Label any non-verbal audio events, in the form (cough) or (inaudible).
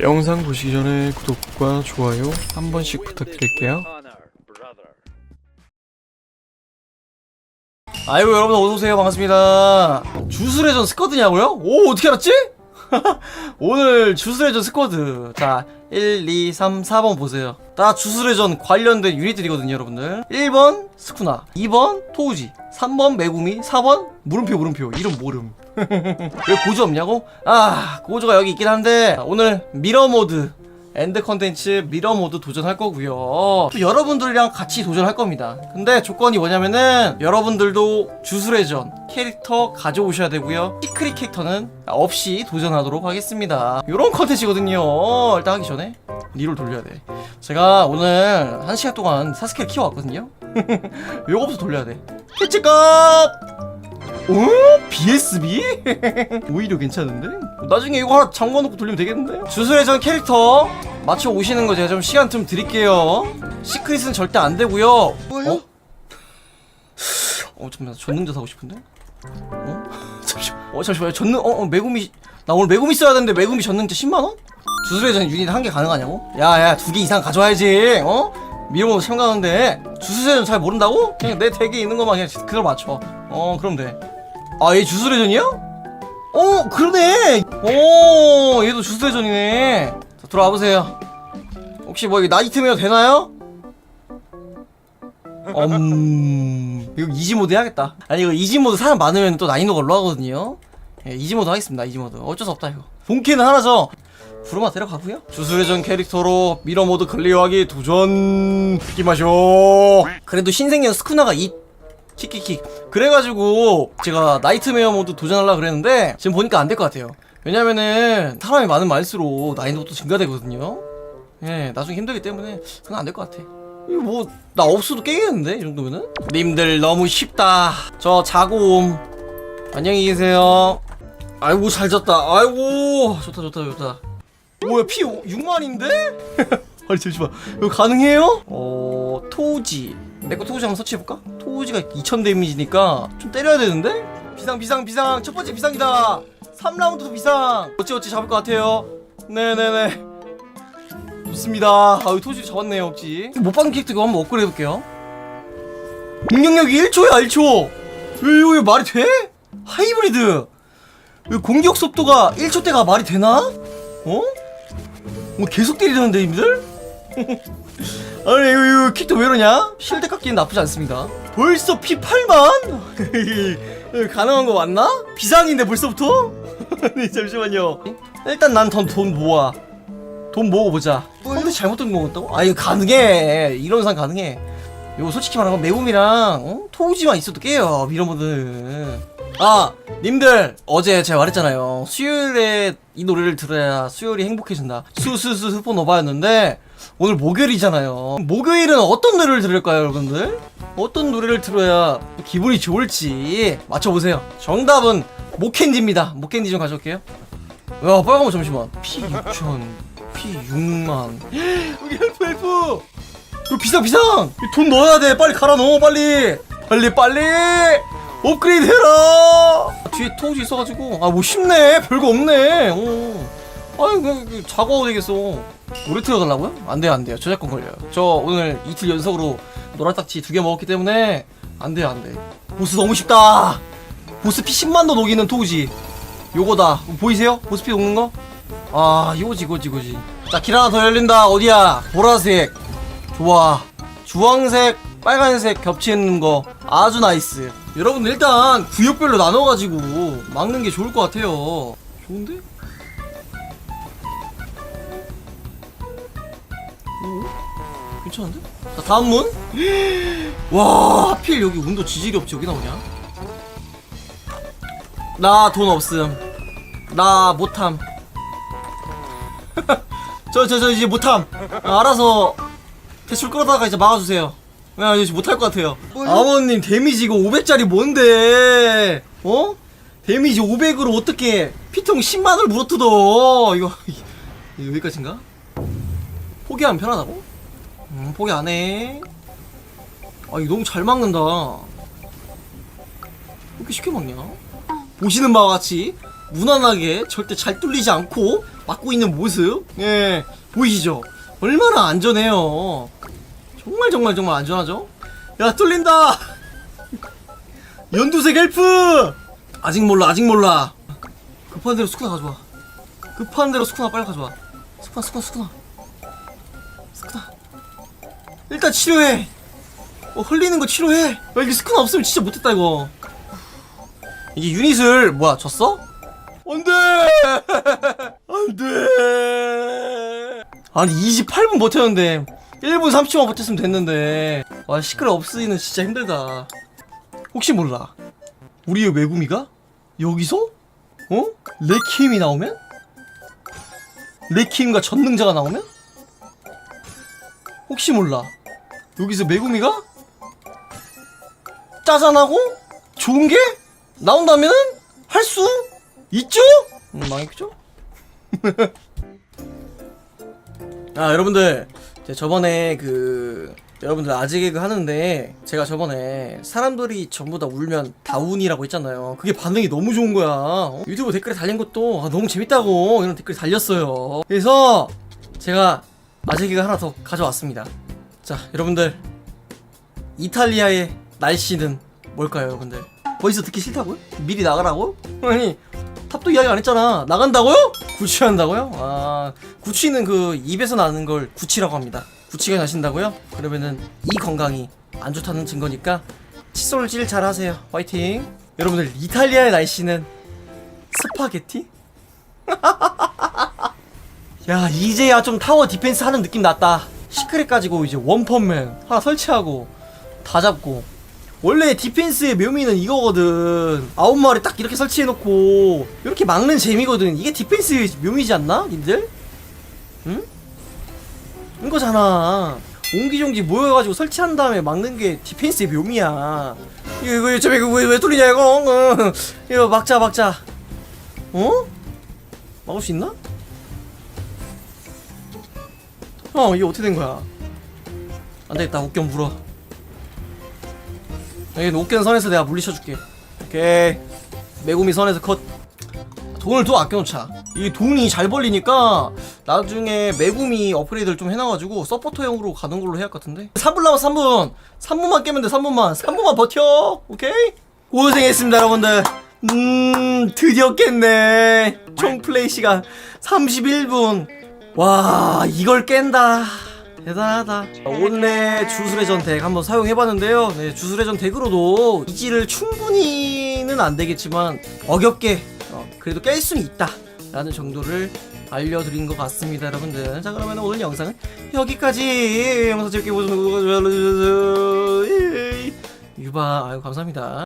영상 보시기 전에 구독과 좋아요 한 번씩 부탁드릴게요. 아이고 여러분 어서오세요. 반갑습니다. 주술회전 스쿼드냐고요? 오 어떻게 알았지? (laughs) 오늘 주술회전 스쿼드. 자 1, 2, 3, 4번 보세요. 다 주술회전 관련된 유닛들이거든요 여러분들. 1번 스쿠나 2번 토우지 3번 메구미 4번 물음표 물음표. 이름 모름 왜 고조 없냐고? 아 고조가 여기 있긴 한데 자, 오늘 미러 모드 엔드 컨텐츠 미러 모드 도전할 거고요. 또 여러분들이랑 같이 도전할 겁니다. 근데 조건이 뭐냐면은 여러분들도 주술회전 캐릭터 가져오셔야 되고요. 시크릿 캐릭터는 없이 도전하도록 하겠습니다. 이런 컨텐츠거든요. 일단 하기 전에 리롤 돌려야 돼. 제가 오늘 한 시간 동안 사스케를 키워왔거든요. (laughs) 요거부터 돌려야 돼. 캐치값! 오? BSB? (laughs) 오히려 괜찮은데? 나중에 이거 하나 잠궈놓고 돌리면 되겠는데? 주술회전 캐릭터 맞춰 오시는 거 제가 좀 시간 좀 드릴게요. 시크릿은 절대 안 되고요. 어? 어, 잠깐만, 전능자 사고 싶은데? 어? (laughs) 잠시만, 어, 잠시만요. 전능, 어, 어, 메구미, 나 오늘 메구미 써야 되는데 메구미 전능자 10만원? 주술회전 유닛 한 개 가능하냐고? 야, 야, 두 개 이상 가져와야지, 어? 미로모 참가하는데 주술회전 잘 모른다고? 그냥 내 덱에 있는 것만 그냥 그걸 맞춰. 어, 그럼 돼. 아, 얘 주술회전이야? 어, 그러네. 오, 얘도 주술회전이네. 자, 들어와 보세요. 혹시 뭐 이거 나이트메어 되나요? 음, 이거 이지 모드 해야겠다. 아니 이거 이지 모드 사람 많으면 또 난이도가 올라가거든요. 예, 이지 모드 하겠습니다. 이지 모드. 어쩔 수 없다 이거. 본캐는 하나죠. 부르마 데려가고요. 주술회전 캐릭터로 미러 모드 클리어하기 도전. 기마쇼. 그래도 신생년 스쿠나가 이 킥킥킥. 그래가지고 제가 나이트메어 모드 도전하려 그랬는데 지금 보니까 안 될 것 같아요. 왜냐면은 사람이 많으면 많을수록 난이도도 증가되거든요. 예, 나중에 힘들기 때문에 그건 안 될 것 같아. 이거 뭐나 없어도 깨겠는데 이 정도면은? 님들 너무 쉽다. 저 자고 옴. 안녕히 계세요. 아이고 잘 잤다. 아이고 좋다 좋다 좋다. 뭐야 피 6만인데? (laughs) 아니 잠시만 이거 가능해요? 어 토우지 내 거 토우지 한번 서치해볼까? 토우지가 2000 데미지니까 좀 때려야 되는데? 비상 비상 비상 첫 번째 비상이다 3라운드도 비상 어찌 어찌 잡을 것 같아요 네네네 좋습니다 아 여기 토우지 잡았네요 혹시 못 받은 캐릭터 이거 한번 업그레이드 해볼게요 공격력이 1초야 1초 왜 이거 왜 말이 돼? 하이브리드 왜 공격 속도가 1초대가 말이 되나? 어? 뭐 계속 때리려는데 님들? (laughs) 아니 이거, 이거 킥도 왜 이러냐? 실드 깎기는 나쁘지 않습니다 벌써 피 8만? (laughs) 가능한 거 맞나? 비상인데 벌써부터? (laughs) 아니 잠시만요 일단 난돈돈 모아 돈 모으고 보자 컴퓨터 잘못 든 먹었다고? 아 이거 가능해 이런 상 가능해 이거 솔직히 말하면 매움이랑 어? 토우지만 있어도 깨요 이런 분들. 아 님들 어제 제가 말했잖아요. 수요일에 이 노래를 들어야 수요일이 행복해진다. 수수수 스포노바였는데 오늘 목요일이잖아요. 목요일은 어떤 노래를 들을까요 여러분들? 어떤 노래를 들어야 기분이 좋을지 맞춰보세요. 정답은 목캔디입니다. 목캔디 좀 가져올게요. 야 빨간 거 잠시만. P 6천 P 6만. 여기 헬프 헬프 이거 비상 비상! 돈 넣어야 돼. 빨리 갈아 넣어 빨리. 빨리 빨리. 업그레이드 해라. 뒤에 토우지 있어가지고. 아 뭐 쉽네. 별거 없네. 어. 아니 그냥 그 작업하고 되겠어. 노래 틀어달라고요? 안 돼요 안 돼요. 저작권 걸려요. 저 오늘 이틀 연속으로 노란딱지 두 개 먹었기 때문에 안 돼요 안돼 보스 너무 쉽다. 보스 피 10만도 녹이는 토우지. 요거다. 보이세요? 보스 피 녹는 거? 아 이거지 이거지 이거지. 자길 하나 더 열린다. 어디야? 보라색 좋아 주황색 빨간색 겹치는 거 아주 나이스 여러분 일단 구역별로 나눠가지고 막는 게 좋을 것 같아요 좋은데? 오? 괜찮은데? 자 다음 문? (gasps) 와 하필 여기 운도 지질이 없지 여기 나오냐? 나 돈 없음 나 못함 (laughs) 저 저 저 이제 못함 아, 알아서 대출 끌어다가 이제 막아주세요. 야, 이제 못할 것 같아요. 아버님, 데미지 이거 500짜리 뭔데? 어? 데미지 500으로 어떻게 피통 10만을 물어뜯어? 이거, 이거 여기까지인가? 포기하면 편하다고? 음, 포기 안 해. 아, 이거 너무 잘 막는다. 왜 이렇게 쉽게 막냐? 보시는 바와 같이 무난하게 절대 잘 뚫리지 않고 막고 있는 모습 예 보이시죠 얼마나 안전해요 정말 정말 정말 안전하죠? 야 뚫린다! 연두색 엘프! 아직 몰라 아직 몰라. 급한 대로 스쿠나 가져와. 급한 대로 스쿠나 빨리 가져와. 스쿠나 스쿠나 스쿠나. 스쿠나. 일단 치료해. 어, 흘리는 거 치료해. 야, 이게 스쿠나 없으면 진짜 못했다 이거. 이게 유닛을 뭐야 졌어? 안돼! (laughs) 안돼! 아니 28분 버텼는데 1분 30초만 버텼으면 됐는데. 와 시끄러 없으니는 진짜 힘들다. 혹시 몰라. 우리의 메구미가? 여기서? 어? 레키임이 나오면? 레키임과 전능자가 나오면? 혹시 몰라. 여기서 메구미가? 짜잔하고 좋은 게 나온다면은 할수 있죠? 음, 망했죠? (laughs) 아 여러분들 저번에 그 여러분들 아직 개그 하는데 제가 저번에 사람들이 전부 다 울면 다운이라고 했잖아요 그게 반응이 너무 좋은 거야 어? 유튜브 댓글에 달린 것도 아, 너무 재밌다고 이런 댓글이 달렸어요 그래서 제가 아직 개그 하나 더 가져왔습니다 자 여러분들 이탈리아의 날씨는 뭘까요 여러분들 벌써 듣기 싫다고요? 미리 나가라고요? (laughs) 아니 탑도 이야기 안 했잖아 나간다고요? 구취한다고요? 아 구취는 그 입에서 나는 걸 구취라고 합니다 구취가 나신다고요? 그러면은 이 건강이 안 좋다는 증거니까 칫솔질 잘 하세요 화이팅 여러분들 이탈리아의 날씨는 스파게티? (laughs) 야 이제야 좀 타워 디펜스 하는 느낌 났다 시크릿 가지고 이제 원펀맨 하나 설치하고 다 잡고 원래 디펜스의 묘미는 이거거든. 아홉 마리 딱 이렇게 설치해놓고 이렇게 막는 재미거든. 이게 디펜스의 묘미지 않나 님들? 응? 이거잖아. 옹기종기 모여가지고 설치한 다음에 막는 게 디펜스의 묘미야. 이거 이거 이거 이거 왜, 왜 뚫리냐 이거? 어, 이거 막자 막자. 어? 막을 수 있나? 어 이게 어떻게 된 거야? 안 되겠다. 옥견 물어 여기 옥견 선에서 내가 물리쳐줄게. 오케이. 메구미 선에서 컷. 돈을 더 아껴놓자. 이 돈이 잘 벌리니까 나중에 메구미 업그레이드를 좀 해놔가지고 서포터형으로 가는 걸로 해야 할 것 같은데. 3분 남았어 3분. 3분만 깨면 돼 3분만. 3분만 버텨. 오케이? 고생했습니다 여러분들. 음 드디어 깼네. 총 플레이 시간 31분. 와 이걸 깬다 대단하다. 온내 주술회전 덱 한번 사용해봤는데요. 네, 주술회전 덱으로도 이지를 충분히는 안 되겠지만 어렵게 어, 그래도 깰 수는 있다 라는 정도를 알려드린 것 같습니다 여러분들. 자 그러면 오늘 영상은 여기까지. 영상 재밌게 좋아요 눌러주세요. 유바. 아유 감사합니다